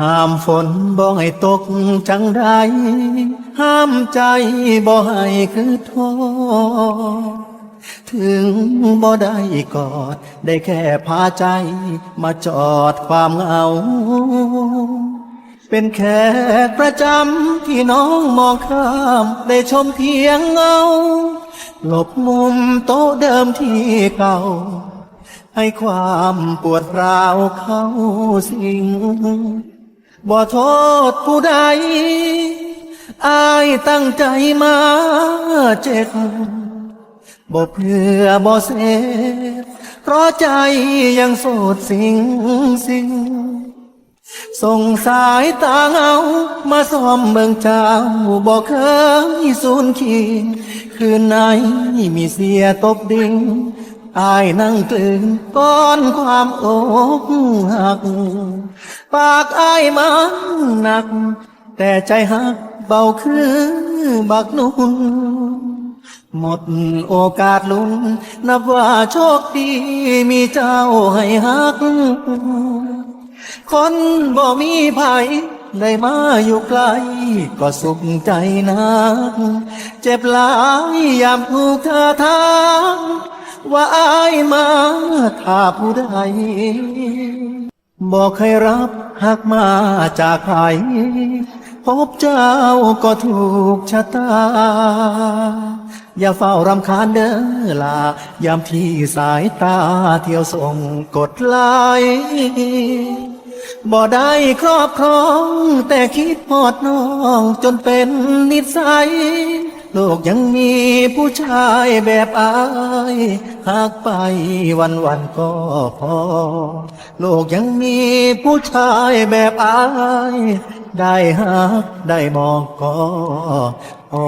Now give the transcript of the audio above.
ห้ามฝนบ่ให้ตกจังใดห้ามใจบ่ให้คือท้อถึงบ่ได้กอด ได้แค่พาใจ มาจอดความเหงา เป็นแขกประจำที่น้องมองข้าม ได้ชมเพียงเงาหลบมุมโต๊ะเดิมที่เก่าให้ความปวดร้าวเข้าสิง บ่โทษผู้ใด อายตั้งใจมาเจ็บบ่เพื่อบ่เสพเพราะใจยังโสดสิงสิงส่งสายตาเงา มาซ่อมเมืองเจ้าบอกเคยสูญขีดคืนไหนมีเสียตบดิ่ง อายนั่งกลืนก้อนความอกหัก ปากอายมันหนัก แต่ใจหักเบาคือบักนุ่นหมดโอกาสลุ้น นับว่าโชคดีมีเจ้าให้ฮัก คนบ่มีภัยได้มาอยู่ไกล ก็สุขใจนัก เจ็บหลายยามถูกเธอทาง ว่าอายมาถ้าผู้ใดบอกให้รับหักมาจากใครพบเจ้าก็ถูกชะตา อย่าเฝ้ารำคาญเด้อลายามที่สายตาเที่ยวส่งกดไลบ่ได้ครอบครอง แต่คิดพอดน้องจนเป็นนิสัย โลกยังมีผู้ชายแบบอายหากไปวันวันก็พอ โลกยังมีผู้ชายแบบอาย ได้หักได้มองก็พอ